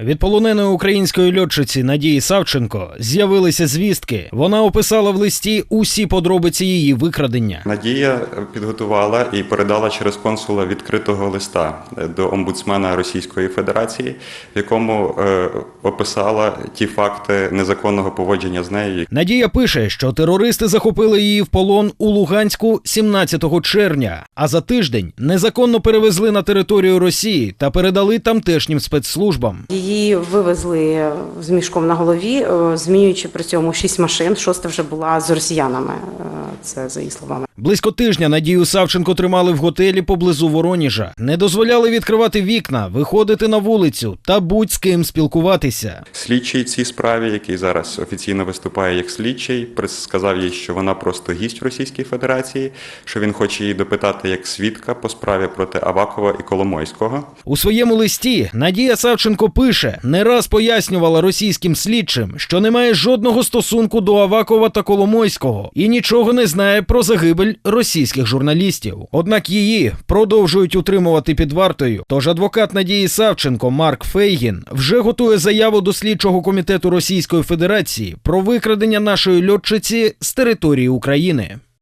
Від полоненої української льотчиці Надії Савченко з'явилися звістки. Вона описала в листі усі подробиці її викрадення. Надія підготувала і передала через консула відкритого листа до омбудсмена Російської Федерації, в якому е, описала ті факти незаконного поводження з нею, Надія пише, що терористи захопили її в полон у Луганську 17 червня, а за тиждень незаконно перевезли на територію Росії та передали тамтешнім спецслужбам. Її вивезли з мішком на голові, е, змінюючи при цьому шість машин. Шоста вже була з росіянами. е, Це за її словами. Близько тижня Надію Савченко тримали в готелі поблизу Вороніжа, не дозволяли відкривати вікна, виходити на вулицю та будь з ким спілкуватися. Слідчий цій справі, який зараз офіційно виступає як слідчий, сказав їй, що вона просто гість в Російській Федерації, що він хоче її допитати як свідка по справі проти Авакова і Коломойського. У своєму листі Надія Савченко пише, не раз пояснювала російським слідчим, що не має жодного стосунку до Авакова та Коломойського і нічого не знає про загибель російських журналістів. Однак її продовжують утримувати під вартою. Тож адвокат Надії Савченко Марк Фейгін вже готує заяву до слідчого комітету Російської Федерації про викрадення нашої льотчиці з території України.